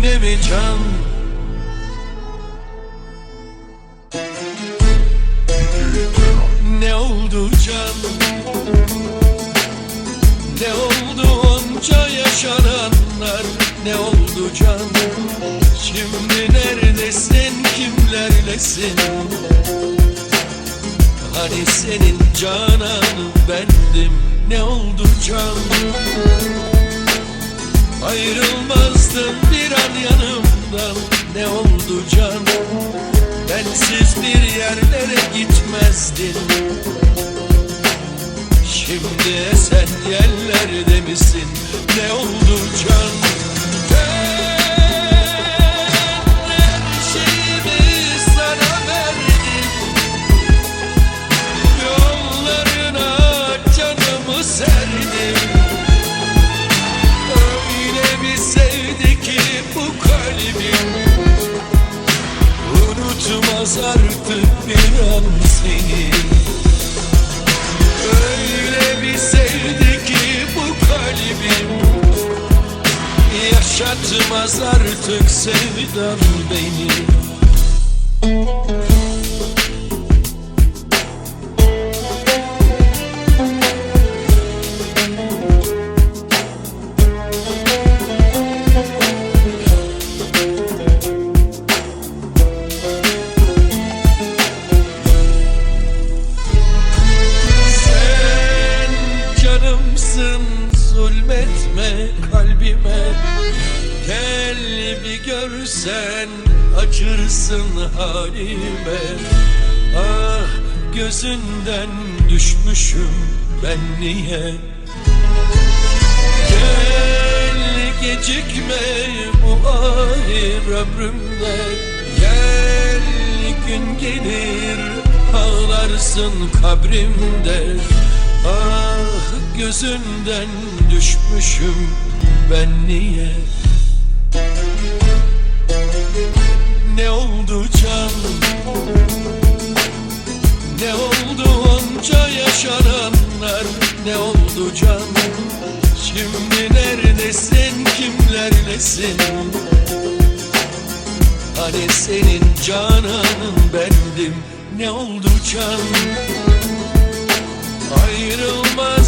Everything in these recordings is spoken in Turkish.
can Ne oldu can Ne oldu onca yaşananlar? Ne oldu can Şimdi neredesin kimlerlesin? Hani senin cananı bendim? Ne oldu can Ayrılmazdın bir an yanımdan. Ne oldu can Bensiz bir yerlere gitmezdin. Şimdi esen yerlerde misin? Ne oldu can an seni. Öyle bir sevdi ki bu kalbim. Yaşatmaz artık sevdan beni zulmetme kalbime. Gel bir görsen acırsın halime. Ah gözünden düşmüşüm ben niye? Gel gecikme bu ahir ömrümde. Gel gün gelir ağlarsın kabrimde Ah gözünden düşmüşüm ben niye? Ne oldu can? Ne oldu onca yaşananlar Ne oldu can? Şimdi neredesin kimlerlesin? Hani senin cananın bendim. Ne oldu can Ayrılmazdın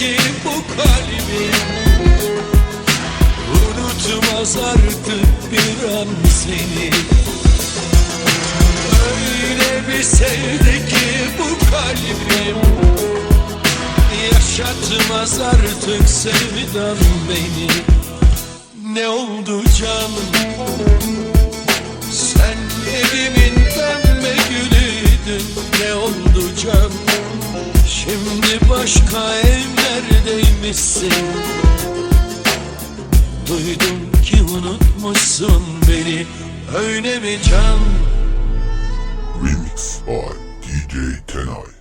ki bu kalbim Unutmaz artık bir an seni. Öyle bir sevdi ki bu kalbim Yaşatmaz artık sevdan beni. Ne oldu can Sen evimin pembe gülüydün. Ne oldu can Şimdi başka evlerdeymişsin Duydum ki unutmuşsun beni. Öyle mi can? Remix by DJ Tenay.